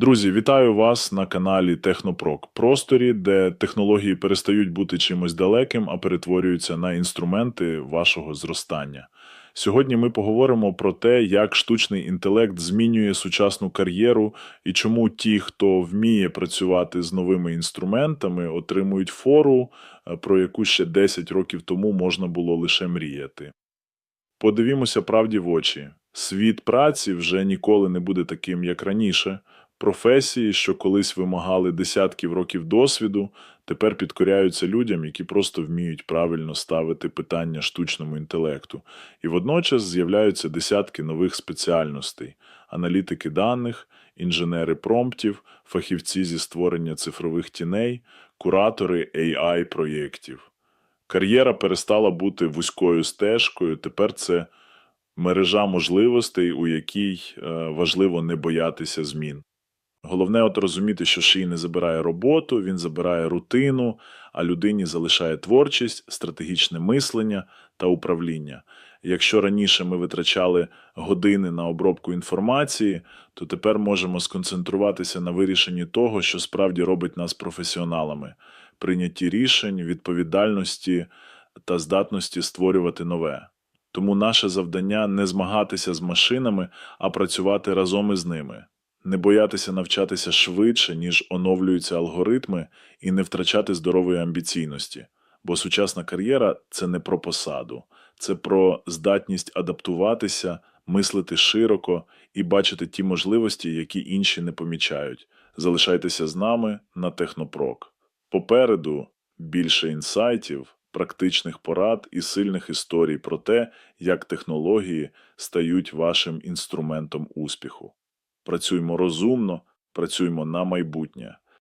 Друзі, вітаю вас на каналі Технопрок, просторі, де технології перестають бути чимось далеким, а перетворюються на інструменти вашого зростання. Сьогодні ми поговоримо про те, як штучний інтелект змінює сучасну кар'єру і чому ті, хто вміє працювати з новими інструментами, отримують фору, е, про яку ще 10 років тому можна було лише мріяти. Подивімося правді в очі. Світ праці вже ніколи не буде таким, як раніше. Професії, що колись вимагали десятків років досвіду, тепер підкоряються людям, які просто вміють правильно ставити питання штучному інтелекту. І водночас з'являються десятки нових спеціальностей: аналітики даних, інженери промптів, фахівці зі створення цифрових тіней, куратори AI проєктів. Кар'єра перестала бути вузькою стежкою, тепер це мережа можливостей, у якій е, важливо не боятися змін. Головне от розуміти, що ший не забирає роботу, він забирає рутину, а людині залишає творчість, стратегічне мислення та управління. Якщо раніше ми витрачали години на обробку інформації, то тепер можемо сконцентруватися на вирішенні того, що справді робить нас професіоналами, прийнятті рішень, відповідальності та здатності створювати нове. Тому наше завдання не змагатися з машинами, а працювати разом із ними, не боятися навчатися швидше, ніж оновлюються алгоритми, і не втрачати здорової амбіційності. Бо сучасна кар'єра це не про посаду, це про здатність адаптуватися, мислити широко і бачити ті можливості, які інші не помічають. Залишайтеся з нами на Технопрок. Попереду більше інсайтів, практичних порад і сильних історій про те, як технології стають вашим інструментом успіху. Працюймо розумно, працюймо на майбутнє.